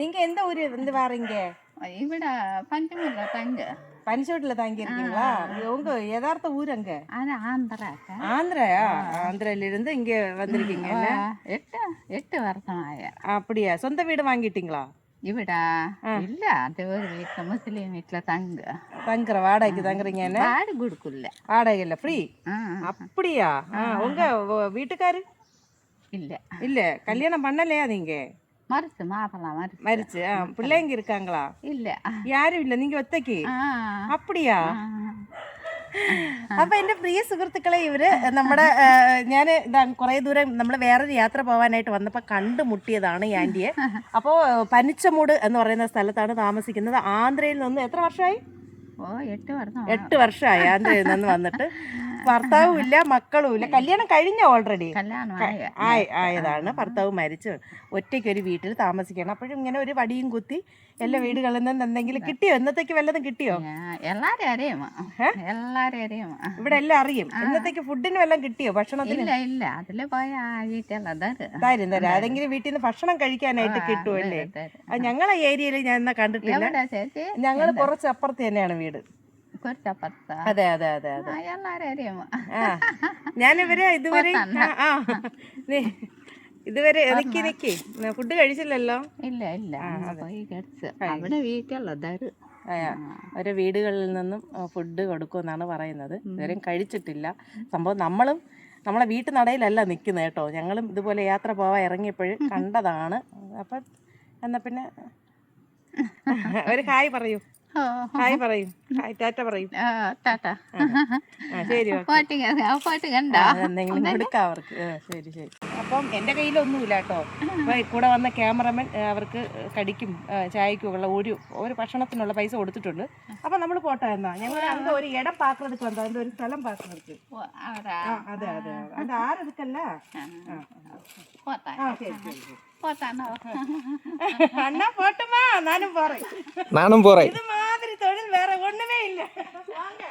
நீங்க எந்த ஊர் இருந்து வாரீங்க? இவிட பஞ்சமில்ல தங்க. பனிச்சோட்டில் தங்கி இருக்கீங்களா உங்க யதார்த்த ஊர் அங்க? அது ஆந்திராக்க ஆந்திராயா? ஆந்திரால இருந்து இங்க வந்திருக்கீங்க? எட்டு எட்டு வருஷம் ஆய அப்படியா? சொந்த வீடு வாங்கிட்டீங்களா? இவிட இல்ல அது ஒரு வீட்டுல முஸ்லீம் வீட்டுல தங்க. தங்குற வாடகைக்கு தங்குறீங்க என்ன? வாடு கொடுக்கல. வாடகை இல்ல ஃப்ரீ அப்படியா? உங்க வீட்டுக்காரு? இல்ல. இல்ல கல்யாணம் பண்ணலையா நீங்க? மறுத்து மாப்பிள்ளை மறுத்து மரிச்சு ஆ, பிள்ளைங்க இருக்காங்களா இல்ல யாரும் இல்ல நீங்க ഒറ്റയ്ക്ക് ആ, அப்படியா ആ. അപ്പൊ എന്റെ പ്രിയ സുഹൃത്തുക്കളെ ഇവര് നമ്മുടെ ഞാൻ ഇതാ കുറെ ദൂരം നമ്മൾ വേറൊരു യാത്ര പോകാനായിട്ട് വന്നപ്പോൾ കണ്ടുമുട്ടിയതാണ് ഈ ആന്റിയെ അപ്പോൾ പനിച്ചമൂട് എന്ന് പറയുന്ന സ്ഥലത്താണ് താമസിക്കുന്നത് ആന്ധ്രയിൽ നിന്ന് എത്ര വർഷമായി ഓ എട്ട് വർഷം എട്ട് വർഷമായി ആന്ധ്രയിൽ നിന്ന് വന്നിട്ട് ഭർത്താവും ഇല്ല മക്കളും ഇല്ല. കല്യാണം കഴിഞ്ഞ ഓൾറെഡി ആയ ആയി ആയതാണ്. ഭർത്താവ് മരിച്ചു. ഒറ്റയ്ക്ക് ഒരു വീട്ടിൽ താമസിക്കണം അപ്പോഴും ഇങ്ങനെ ഒരു വടിയും കുത്തി എല്ലാ വീടുകളിൽ നിന്ന് എന്തെങ്കിലും കിട്ടിയോ? എന്നത്തേക്ക് വല്ലതും കിട്ടിയോ? എല്ലാരും അറിയാമോ? എല്ലാരും അറിയാമോ? ഇവിടെ എല്ലാം അറിയും. എന്നത്തേക്ക് ഫുഡിന് വല്ലതും കിട്ടിയോ? ഭക്ഷണത്തിന്? ഇല്ല ഇല്ല. അതിൽ പോയ തരും തരും അതെങ്കിലും വീട്ടിൽ നിന്ന് ഭക്ഷണം കഴിക്കാനായിട്ട് കിട്ടുമല്ലേ ഞങ്ങളെ ഏരിയയിൽ ഞാൻ എന്നാ കണ്ടിട്ടില്ല. ഞങ്ങൾ കുറച്ച് അപ്പുറത്ത് തന്നെയാണ് വീട്. അതെ അതെ അതെ അതെ. എല്ലാരും ഞാനിവരെ ഇതുവരെ ആ ഇതുവരെ നിക്കി നിക്കി ഫുഡ് കഴിച്ചില്ലല്ലോ? ഇല്ല ഇല്ല. പോയി കഴിച്ച്. അവിടെ അവരെ വീടുകളിൽ നിന്നും ഫുഡ് കൊടുക്കുമെന്നാണ് പറയുന്നത്. ഇതുവരെയും കഴിച്ചിട്ടില്ല. സംഭവം നമ്മളും നമ്മളെ വീട്ടു നടയിലല്ല നിൽക്കുന്നത് കേട്ടോ. ഞങ്ങളും ഇതുപോലെ യാത്ര പോവാൻ ഇറങ്ങിയപ്പോഴും കണ്ടതാണ്. അപ്പം എന്നാ പിന്നെ ഒരു ഹായ് പറയൂ. ഹായ് പറയും. ഹായ് ടാറ്റ പറയും. ടാറ്റ. ശരി പാട്ട് പാട്ട് കണ്ട. എന്തെങ്കിലും കൊടുക്കാം അവർക്ക്. ശരി ശരി. അപ്പം എന്റെ കയ്യിലൊന്നുമില്ല കേട്ടോ. അപ്പോൾ കൂടെ വന്ന ക്യാമറമാൻ അവർക്ക് കടിക്കും ചായക്കുമുള്ള ഒരു ഒരു ഭക്ഷണത്തിനുള്ള പൈസ കൊടുത്തിട്ടുണ്ട്. അപ്പം നമ്മൾ പോട്ടെ എന്നാ. ഞങ്ങൾ അന്ന് ഒരു ഇടം പാക്കറെടുക്ക് വന്നു അതിന്റെ ഒരു സ്ഥലം പാക്കറെടുക്ക് അതെ അതെ അതെ. അത് ആരെടുക്കല്ല? ആ ശരി ശരി അണ്ണാ പോട്ടുമാ നാനും പോറേ. നാനും പോറേ. வாங்க.